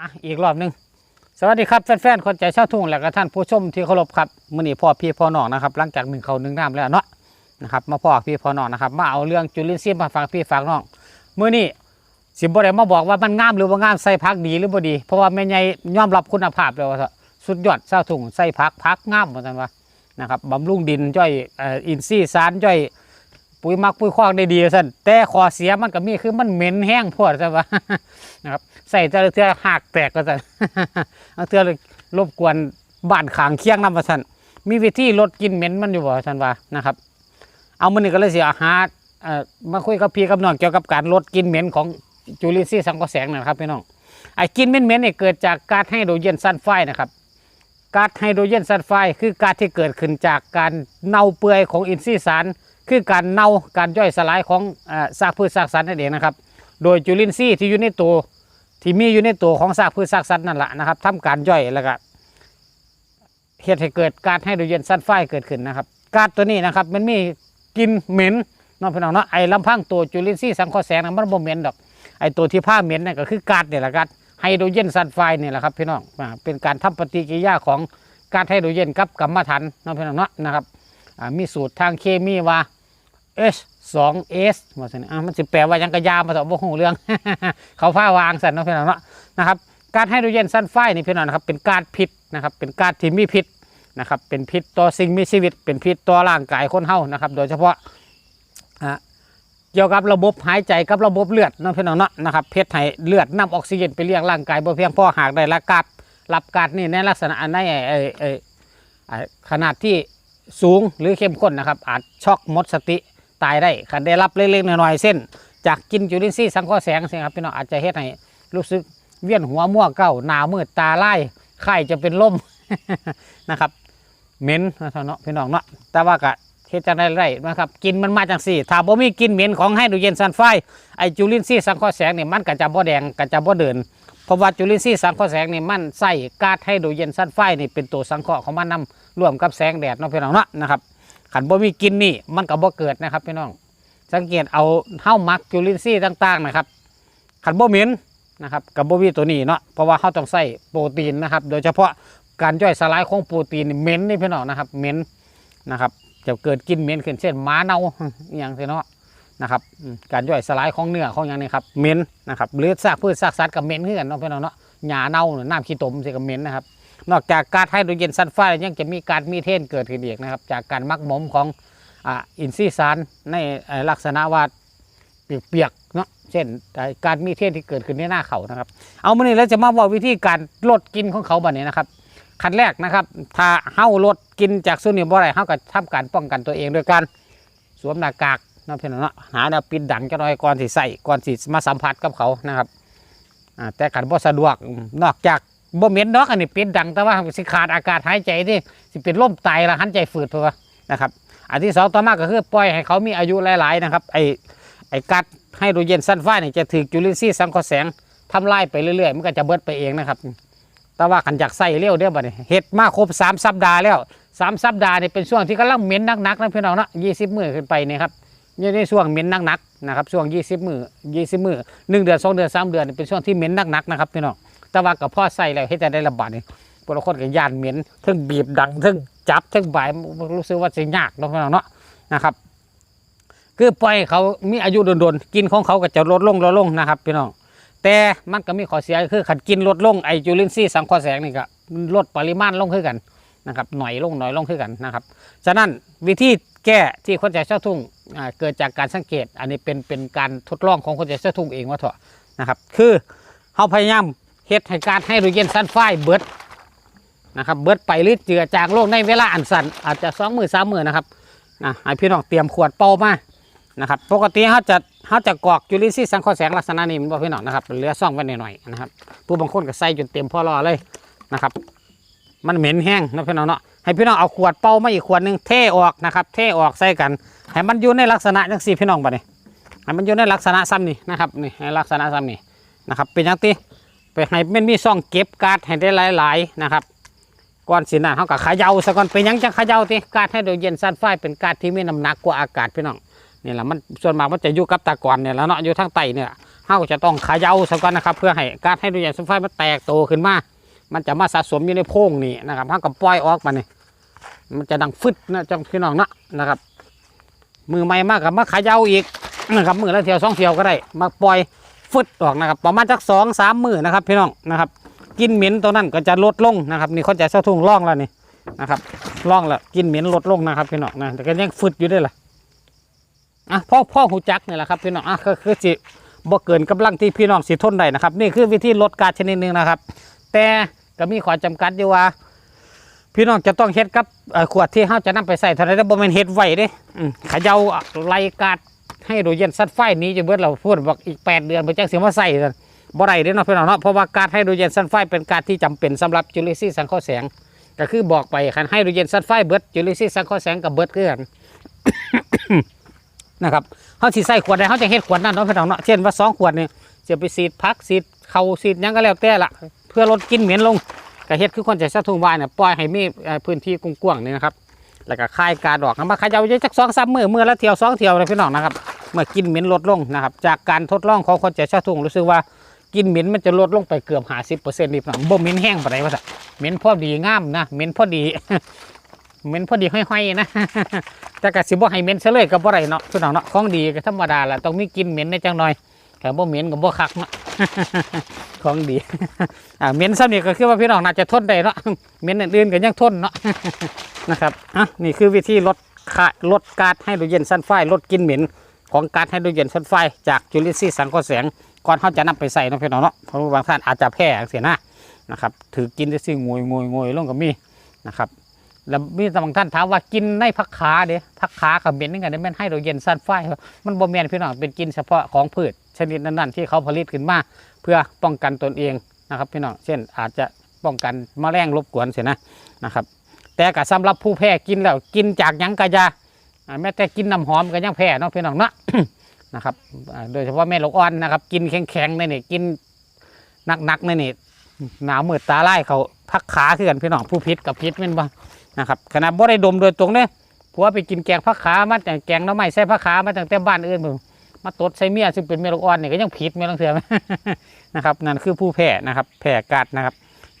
อะอีกรอบหนึ่งสวัสดีครับแฟนๆคนใจชาวทุ่งและก็ท่านผู้ชมที่เคารพครับมื้อนี้พ่อพี่พ่อน้องนะครับหลังจากหนึ่งเขาหนึ่งน้ำแล้วเนาะนะครับมาพ่อพี่พ่อน้องนะครับมาเอาเรื่องจุลินทรีย์มาฝากพี่ฝากน้องมื้อนี้สิบ่ได้มาบอกว่ามันงามหรือว่างามใส่พักดีหรือบ่ดี เพราะว่าแม่ใหญ่ยอมรับคุณภาพแล้วว่าสุดยอดชาทุ่งใส่พักพักงามว่าซั่นว่านะครับบำรุงดินย่อยอินทรีย์สารย่อย ปุ๋ยมักปุ๋ยคอกได้ดีสั่นแต่ข้อเสียมันก็มีคือมันเหม็นแห้งพวดใช่ปะนะครับใส่แต่ละเทือหักแตกก็สั่นเอาเทือเลยรบกวนบ้านขางเคียงน้ำมาสั่นมีวิธีลดกินเหม็นมันอยู่บ่สั่นว่านะครับ เอามันนี่ก็เลยเสียหาเอ่อมาคุยกับพี่กับน้องเกี่ยวกับการลดกินเหม็นของจุลินทรีย์สังเคราะห์แสงนะครับพี่น้องไอ้กินเหม็นๆเนี่ยเกิดจากก๊าซไฮโดรเจนซัลไฟด์นะครับก๊าซไฮโดรเจนซัลไฟด์คือก๊าซที่เกิดขึ้นจากการเน่าเปื่อยของอินทรีย์สาร คือการเน่าการย่อยสลายของซากพืชซากสัตว์นั่นเองนะครับ โดยจุลินทรีย์ที่อยู่ในตัวที่มีอยู่ในตัวของซากพืชซากสัตว์นั่นแหละนะครับทำการย่อยแล้วก็เหตุให้เกิดกาซไฮโดรเจนซัลไฟด์เกิดขึ้นนะครับก๊าซตัวนี้นะครับมันมีกินเหม็นน้องพี่น้องเนาะไอ้ลำพังตัวจุลินทรีย์สังเคราะห์แสงนะมันบ่เหม็นดอกไอ้ตัวที่ผ้าเหม็นนั่ก็คือก๊าซเนี่ยแหละก๊าซไฮโดรเจนซัลไฟด์เนี่ยแหละครับพี่น้องเป็นการทำปฏิกิริยาของก๊าซไฮโดรเจนกับกัมมันถันน้องพี่น้องเนาะนะครับมีสูตรทางเคมีว่า H 2 S มาสิอะมันสิแปลว่ายังกระยามาต่อบ่ฮู้เรื่อง เขาผ้าวางสันเนาะพี่น้องเนาะนะครับกาซไฮโดรเจนซัลไฟด์นี่พี่น้องนะครับเป็นก๊าซพิษนะครับเป็นก๊าซที่มีพิษนะครับเป็นพิษต่อสิ่งมีชีวิต เป็นพิษต่อร่างกายคนเฮานะครับ โดยเฉพาะอะเกี่ยวกับระบบหายใจกับระบบเลือดเนาะพี่น้องเนาะนะครับเพชรให้เลือดนำออกซิเจนไปเลี้ยงร่างกายบ่เพียงพอหากได้รับกาซรับก๊าซนี่ในลักษณะอันในขนาดที่สูงหรือเข้มข้นนะครับ อาจช็อกหมดสติ ตายได้คันได้รับเล็กๆน้อยๆเส้น จากกินจุลินทรีย์สังเคราะห์แสงสิครับพี่น้องอาจจะเฮ็ดให้รู้สึกเวียนหัวมั่วเก้าหนามืดตาไล่ไข้จะเป็นลมนะครับเหม็นนะท่านเนาะพี่น้องเนาะแต่ว่าก็เฮ็ดจังได๋ได้นะครับกินมันมาจังสี่ถ้าบ่มีกินเหม็นของไฮโดรเจนซัลไฟไอจุลินทรีย์สังเคราะห์แสงเนี่ยมันก็จะบ่แดงก็จะบ่เดินเพราะว่าจุลินทรีย์สังเคราะห์แสงนี่มันใส่ก๊าซไฮโดรเจนซัลไฟนี่เป็นตัวสังเคราะห์ของมันนํร่วมกับแสงแดดเนาะพี่น้องเนาะนะครับ ขันบ่มีกินนี่มันก็บ่เกิดนะครับพี่น้อง สังเกตเอาเฮ้ามักจุลินทรีย์ต่างๆนะครับขันบ่เหม็นนะครับกับบ่มีตัวนี้เนาะเพราะว่าเขาต้องใส่โปรตีนนะครับ โดยเฉพาะการย่อยสลายของโปรตีนเหม็นนี่พี่น้องนะครับเหม็นนะครับจะเกิดกินเหม็นขึ้นเช่นหมาเน่าอย่างที่เนาะนะครับการย่อยสลายของเนื้อของอย่างนี้ครับเหม็นนะครับหรือซากพืชซากสัตว์กับเหม็นขึ้นกันเนาะพี่น้องเนาะหญ้าเน่าหรือน้ำขี้ตมสิกับเหม็นนะครับ นอกจากก๊าซไฮโดรเจนซัลไฟด์ยังจะมีกาซมีเทนเกิดขึ้นอีกนะครับ จากการมักหมมของอ,อินทรีย์สารในลักษณะว่าเปียกๆเนาะเช่นการมีเทนที่เกิดขึ้นในหน้าเขานะครับ เอามานี่แล้วจะมาบอกวิธีการลดกินของเขาบัดนี้นะครับขั้นแรกนะครับ ถ้าเฮาลดกินจากส่วนนี้บ่ได้เฮาก็ทำการป้องกันตัวเองโดยการสวมหน้ากากนะเพื่อนเนาะหาแนวปิดดังจะน้อยก่อนสิใส่ก่อนสิมาสัมผัสกับเขานะครับแต่ขันบ่สะดวกนอกจาก บ่เหม็นดอกอันนี้เป็นดังแต่ว่าสิขาดอากาศหายใจที่สิเป็นลมตายละหันใจฝืดเพราะว่านะครับ อันที่สองต่อมาก็คือปล่อยให้เขามีอายุหลาย ๆ นะครับ ไอไอกัดไฮโดรเจนซัลไฟด์เนี่ยจะถือจุลินทรีย์สังเคราะห์แสงทำลายไปเรื่อย ๆ มันก็จะเบิดไปเองนะครับ แต่ว่าขันจากใส่เร็วเด้อบัดนี้เฮ็ดมาครบสามสัปดาห์แล้วสามสัปดาห์เนี่เป็นช่วงที่กำลังเหม็นหนักๆนะพี่น้องเนาะยี่สิบมือขึ้นไปนี่ครับอยู่ในช่วงเหม็นหนักๆนะครับช่วงยี่สิบมือยี่สิบมือหนึ่งเดือนสองเดือนสามเดือนเป็นช่วงที่เหม็นหนักๆนะครับพี่น้อง แต่ว่ากับพ่อใส่แล้วเฮ็ดจะได้ระบาดนี่พวกเราคนกับยานเหม็นทั้งบีบดังทั้งจับทั้งบ่ายรู้สึกว่าสิยากเนาะพี่น้องเนาะนะครับ คือปล่อยเขามีอายุโดนๆกินของเขาก็จะลดลงลดลงนะครับพี่น้องแต่มันก็มีข้อเสียคือขัดกินลดลงไอจุลินทรีย์สังเคราะห์แสงนี่ก็ลดปริมาณลงขึ้นกันนะครับหน่อยลงหน่อยลงขึ้นกันนะครับฉะนั้นวิธีแก้ที่คนใจเจ้าทุ่งเกิดจากการสังเกต อันนี้เป็นเป็นการทดลองของคนใจเจ้าทุ่งเองว่าเถอะนะครับ คือเขาพยายาม เฮ็ดให้การให้โดรเจนซัลไฟเบิดนะครับเบิดไปหรือเจือจางโลกในเวลาอันสั้นอาจจะสองมือสามมือนะครับนะให้พี่น้องเตรียมขวดเป่ามานะครับปกติเขาจะเขาจะกรอกจุลินทรีย์สังเคราะห์แสงลักษณะนี้มันบ่พี่น้องนะครับเหลือซ่องไว้หน่อยๆนะครับผู้บางคนก็ใส่จนเต็มพอรอเลยนะครับ มันเหม็นแห้งนะพี่น้องเนาะให้พี่น้องเอาขวดเป่ามาอีกขวดหนึ่งเทออกนะครับ เทออกใส่กัน ให้มันอยู่ในลักษณะจังสี่พี่น้องบัดนี้ให้มันอยู่ในลักษณะซ้ำนี่นะครับนี่ให้ลักษณะซ้ำนี่นะครับเป็นย่างตี ไปให้มันมีซ่องเก็บการ์ดให้ได้หลาย ๆ นะครับก่อนสินะเขาก็เขย่าซะก่อนเป็นยังจังเขย่าติการ์ดไฮโดรเจนซัลไฟเป็นการ์ดที่มีน้ำหนักกว่าอากาศพี่น้องนี่แหละมันส่วนมากมันจะอยู่กับตะกอนเนี่ยแล้วเนาะอยู่ทางใต้เนี่ยเฮาจะต้องขย่าซะก่อนนะครับ เพื่อให้ก๊าซไฮโดรเจนซัลไฟมันแตกโตขึ้นมามันจะมาสะสมอยู่ในโพรงนี่นะครับเฮาก็ปล่อยออกมาเนี่ยมันจะดังฟึดนะจังพี่น้องนะนะครับ มือใหม่มากกับมาขย่าอีกนะครับมือละเที่ยวสองเที่ยวก็ได้มาปล่อย ฟึดออกนะครับ ประมาณจักสองสามมือนะครับพี่น้องนะครับกินเหม็นตัวนั้นก็จะลดลงนะครับนี่เขาใจะเส้าทุ่งร่องแล้วนี่นะครับร่องแล้วกินเหม็นลดลงนะครับพี่น้องนะแต่ก็ยังฟึดอยู่ด้วยล่ะอะพ่อพ่อหูจักนี่แหละครับพี่น้องอะก็คือสิบ่เกินกำลังที่พี่น้องสิทนได้นะครับ นี่คือวิธีลดการชนิดหนึ่งนะครับ แต่ก็มีข้อจำกัดอยู่ว่า พี่น้องจะต้องเฮ็ดกับขวดที่เฮาจะนำไปใส่เท่าไรแต่บ่แม่นเฮ็ดไว้เด้อืมเขย่าไล่กาด ให้โดยเย็นซัดไฟนี้จะเบิดเราพูดบอกอีก 8 เดือนเพิ่นจังสิมาใส่กันบ่ได้เด้เนาะพี่น้องเนาะเพราะว่าการให้โดยเย็นซัดไฟเป็นการที่จำเป็นสำหรับจุลินทรีย์สังเคราะห์แสง ก็คือบอกไปคันให้โดยเย็นซัดไฟเบิดจุลินทรีย์สังเคราะห์แสงกับเบิดคือนนะครับเฮาสิใส่ขวดใดเฮาจะเฮ็ดขวดนั้นเนาะพี่น้องเนาะเช่นว่าสองขวดเนี่ยจะไปสีดพักสีดเข่าสีดยังก็แล้วแต่ละเพื่อลดกลินเหม็นลงก็เฮ็ดคือคนใจสะทุ่งวายเนี่ยปล่อยให้มีพื้นที่กว้างๆนี่นะครับแล้วก็คายกาดอกนะมาขยาวเยอะจักสองสามมือมือละเที่ยวสองเที่ยวเลยพี่น้องนะครับ เมื่อกินเหม็นลดลงนะครับ จากการทดลองของคนใจสะทุ่งรู้สึกว่ากินเหม็นมันจะลดลงไปเกือบห้าสิบเปอร์เซ็นต์นี่น้องบ่เหม็นแห้งปานใดวะสัเหม็นพอดีงามนะเหม็นพอดีเหม็นพอดีห้อยๆนะแต่ก็สิบ่ให้เหม็นซะเลยก็บ่ได้เนาะพี่น้องเนาะของดีก็ธรรมดาแหละต้องมีกินเหม็นในจังหน่อยแต่บ่เหม็นก็บ่คักเนาะของดีอ่าเหม็นซ้ำนี่ก็คือว่าพี่น้องน่าจะทนได้เนาะเหม็นอื่นๆก็ยังทนเนาะนะครับอะนี่คือวิธีลดค่าลดกาซไฮโดรเจนซัลไฟลดกินเหม็น ของกาซไฮโดรเจนซัลไฟจากจุลินทรีย์สังเคราะห์แสงก่อนเขาจะนำไปใส่นะพี่น้องเนาะเพราะว่าบางท่านอาจจะแพ้เสียนะนะครับถือกินได้สิงวยงวยงวยลงก็มีนะครับแล้วมีแต่บางท่านถามว่ากินในพักขาเด้พักขากับเหม็นนี่กันได้แม่นไฮโดรเจนซัลไฟมันบ่แมนพี่น้องเป็นกินเฉพาะของพืชชนิดนั้นๆที่เขาผลิตขึ้นมาเพื่อป้องกันตนเองนะครับพี่น้องเช่นอาจจะป้องกันแมลงรบกวนเสียนะนะครับแต่ก็สำหรับผู้แพ้กินแล้วกินจากยังกะยา แม้แต่กินน้ำหอมก็ยังแพ้เนาะพี่น้องเนาะนะครับโดยเฉพาะแม่ลูกอ่อนนะครับ กินแข็งๆในนี่กินหนักๆในนี่หนาวมืดตาไล่เขาพักขาคือกันพี่น้องผู้พิษกับพิษแม่นบ่นะครับขณะบ่ได้ดมโดยตรงเนี่ยผัวไปกินแกงพักขามาแต่แกงน้ำไม้ใส่พักขามาตั้งแต่บ้านอื่นมึงมาตดใส่เมียซึ่งเป็นแม่ลูกอ่อนนี่ก็ยังผิดแม่ลังเถื่อนะครับนั่นคือผู้แพ้นะครับแพ้กาดนะครับ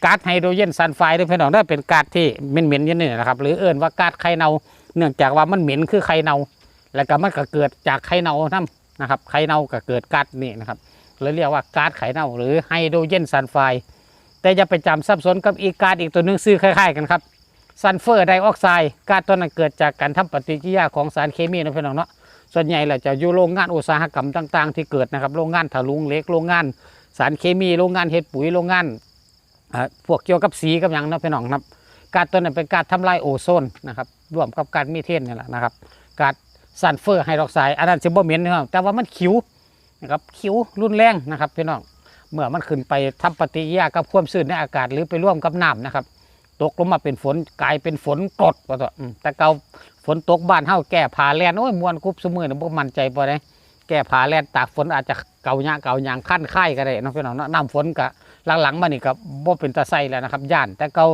ก๊าซไฮโดรเจนซัลไฟด์ด้วยพี่น้องได้เป็นก๊าซที่เหม็นๆอยังนี่นะครับหรือเอิ่นว่าก๊าซไข่เน่า เนื่องจากว่ามันเหม็นคือไข่เน่าแล้วก็มันก็เกิดจากไข่เน่านั่นนะครับไข่เน่าก็เกิดก๊าซนี่นะครับเลยเรียกว่าก๊าซไข่เน่าหรือไฮโดรเจนซัลไฟด์แต่อย่าไปจำสับสนกับอีกก๊าซอีกตัวหนึงซื้อคล้ายๆกันครับซัลเฟอร์ไดออกไซด์ก๊าซตัวนั้นเกิดจากการทำปฏิกิริยาของสารเคมีนะพี่น้องเนาะส่วนใหญ่เราจะอยู่โรงงานอุตสาหกรรมต่าง ๆ ที่เกิดนะครับโรงงานถลุงเล็กโรงงาน สารเคมีโรงงานเฮ็ดปุ๋ยโรงงานพวกเกี่ยวกับสีกับยังนาะพี่น้องนะครับ การตัวนั้นเป็นการทำลายโอโซนนะครับร่วมกับการมีเทนนี่แหละนะครับการซัลเฟอร์ไฮดรอกไซด์อันนั้นจะบ่เหม็นนะครับแต่ว่ามันขิวนะครับขิวรุนแรงนะครับพี่น้องเมื่อมันขึ้นไปทำปฏิกิริยากับความชื้นในอากาศหรือไปร่วมกับน้ำนะครับตกลงมาเป็นฝนกลายเป็นฝนกรดว่าตัวอืมแต่เกาฝนตกบ้านเฮาแก้ผาแลนโอ้ยมวนกุบสมือนะบ่มั่นใจบ่ได้แก้ผาแลนตากฝนอาจจะเกาหยาเกาหยางขั้นค่ก็ได้นาะพี่น้องเนาะน้ำฝนก็หลังๆมานี่ก็บ่เป็นตาไซแล้วนะครับย่าน แต่เก่า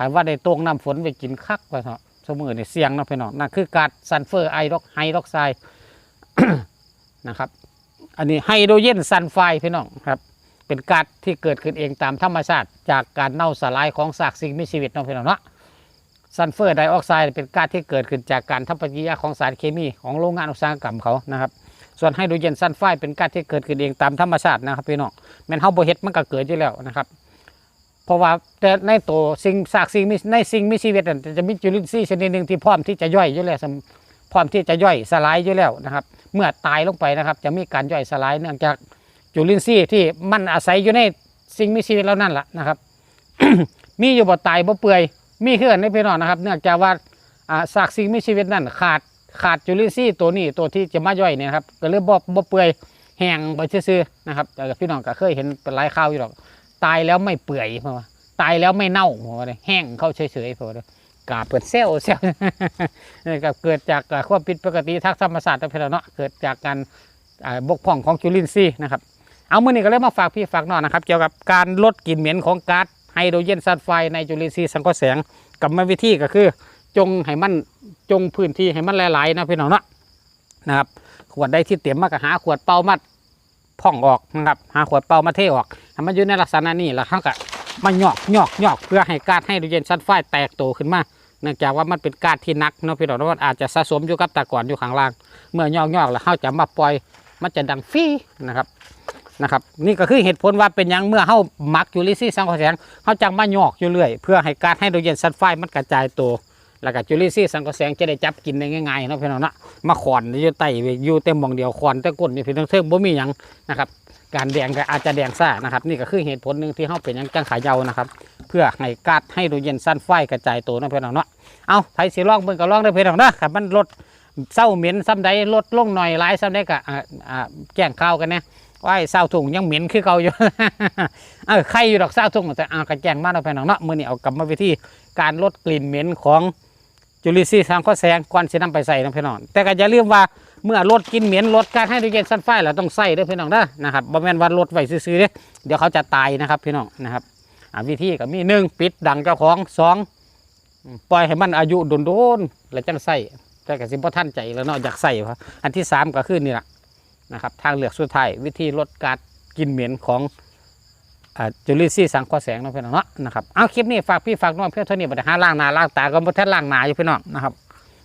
หายว่าได้ตรงน้ำฝนไปกินคักว่าเถอะสมือนี่เสียงเนาะพี่น้องนั่นคือกาซซัลเฟอร์ไอดอกไฮดรอกไซด์นะครับ อันนี้ไฮโดรเจนซัลไฟด์พี่น้องครับ เป็นก๊าซที่เกิดขึ้นเองตามธรรมชาติ จากการเน่าสลายของซากสิ่งมีชีวิตเนาะพี่น้องเนาะซัลเฟอร์ไดออกไซด์เป็นก๊าซที่เกิดขึ้นจากการทำปฏิกิริยาของสารเคมีของโรงงานอุตสาหกรรมเขานะครับส่วนไฮโดรเจนซัลไฟด์เป็นก๊าซที่เกิดขึ้นเองตามธรรมชาตินะครับพี่น้องแม่นเฮาบ่เฮ็ดมันก็เกิดอยู่แล้วนะครับ ราะว่าแต่ในตัวสิ่งซากสิ่งมีในสิ่งมีชีวิตนั่นจะมีจุลินทรีย์ชนิดหนึ่งที่พร้อมที่จะย่อยอยู่แล้วพร้อมที่จะย่อยสลายอยู่แล้วนะครับ เมื่อตายลงไปนะครับ จะมีการย่อยสลายเนื่องจากจุลินทรีย์ที่มันอาศัยอยู่ในสิ่งมีชีวิตเหล่านั้นแหละนะครับ มีอยู่บ่ตายบ่เปื่อยมีเขื่อนในพี่น้องนะครับ เนื่องจากว่าอ่าซากสิ่งมีชีวิตนั้นขาดขาดจุลินทรีย์ตัวนี้ตัวที่จะมาย่อยเนี่ยครับก็เลยบ่บ่เปื่อยแห้งไปซื่อๆนะครับแต่พี่น้องก็เคยเห็นเป็นหลายข่าวอยู่หรอก ตายแล้วไม่เปื่อยเพราะว่าตายแล้วไม่เน่าเพราะว่าแห้งเข้าเฉยๆเพราะว่ากาเปิดเซลล์เซลล์นี่ก็เกิดจากความผิดปกติทางธรรมศาสตร์ต่างๆเนาะเกิดจากการบกพร่องของจุลินทรีย์นะครับเอามื่อนี้ก็เลยมาฝากพี่ฝากน้องนะครับ เกี่ยวกับการลดกลิ่นเหม็นของก๊าซไฮโดรเจนซัลไฟในจุลินทรีย์สังเคราะห์แสงกรรมวิธีก็คือ จงให้มันจงพื้นที่ให้มันหลายๆนะพี่น้องเนาะนะครับขวดใดที่เต็มมากก็หาขวดเป่ามา พ่องออกนะครับหาขวดเป่ามาเทออกให้มันอยู่ในลักษณะนี้แล้วเขาก็มาหยอกหยอกหยอกเพื่อให้ก๊าซไฮโดรเจนซัลไฟด์แตกโตขึ้นมาเนื่องจากว่ามันเป็นก๊าซที่นักเนาะพี่น้องเนาะมันอาจจะสะสมอยู่กับตะกอนอยู่ข้างล่าง เมื่อหยอกหยอกแล้วเขาจะมาปล่อยมันจะดังฟีนะครับนะครับนี่ก็คือเหตุผลว่าเป็นยังเมื่อเขาหมักจุลินทรีย์สังเคราะห์แสงเขาจังมาหยอกอยู่เรื่อย เพื่อให้ก๊าซไฮโดรเจนซัลไฟด์มันกระจายตัว แล้วก็จุลินทรีย์สังเคราะแสงจะได้จับกินได้ง่ายๆเนาะพี่น้องเนาะมาขอนอยู่ใต้อยู่เต็มหมองเดียวขอนแต่ก้นนี่พี่น้องเทิงบ่มีหยังนะครับการแดงก็อาจจะแดงซ่านะครับ นี่ก็คือเหตุผลหนึ่งที่เฮาเป็นยังจังขายาวนะครับ เพื่อให้กาซไฮโดรเจนซัลไฟกระจายตัวเนาะพี่น้องเนาะเอาไผสิลองเบิ่งก็ลองได้อพี่น้องเนาะครับมันลดเศร้าเหม็นซ้ำใดลดลงหน่อยหลายซ้ำใดก็อ่าอ่าแจ้งข่าวกันนะว่าเศร้าถุงยังเหม็นคือเก่าอยู่เออใครอยู่ดอกเศร้าถุงแต่อ่ากระแจ้งมาเนาะพี่น้องเนาะมื้อนี้เอากลับมาวิธีการลดกลิ่นเหม็นของ จุลินทรีย์ทางข้อแสงก่อนสินำไปใส่นะพี่น้องแต่ก็อย่าลืมว่าเมื่อลดกินเหม็นลดการให้ดรเจนซัลไฟเราต้องใส่ด้อพี่น้องเด้อนะครับบ่แม่นว่าลดไว้ซื่อๆเด้อเดี๋ยวเขาจะตายนะครับพี่น้องนะครับวิธีก็มีหนึ่งปิดดังเจ้าของสองปล่อยให้มันอายุโดนๆแล้วจังใส่แต่ก็สิบ่ทันใจแล้วเนาะอยากใส่เพราะอันที่สามก็คือนี่แหละนะครับทางเลือกสุดท้ายวิธีลดการกินเหม็นของ จุลินทรีย์สังเคราะห์แสงเนาะพี่น้องเนาะนะครับเอาคลิปนี้ฝากพี่ฝากน้องเพื่อนเท่านี้บัดนี้หาล้างหนาล้างตาก็บ่ทันล้างหนาอยู่พี่น้องนะครับ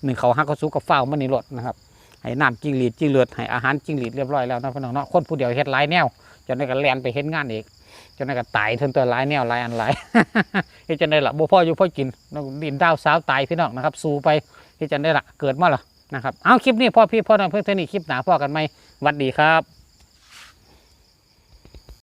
หนึ่งเขาหักเขาสู้กับเฝ้ามันนี่รถนะครับให้น้ำจิ้งหรีดจิ้งเลือดให้อาหารจิ้งหรีดเรียบร้อยแล้วเนาะพี่น้องเนาะคนผู้เดียวเฮ็ดหลายแนวจนได้ก็แลนไปเฮ็ดงานอีกจนได้ก็ตายทนตัวหลายแนวหลายอันหลายเฮ็ดจังได้ละบ่พ่ออยู่พ่อกินดินดาวสาวตายพี่น้องนะครับสู้ไปเฮ็ดจังได้ละเกิดมาล่ะนะครับเอาคลิปนี้พ่อพี่พ่อน้องเพื่อนเท่านี้คลิปหนาพ่อกันไหมวัดดีครับ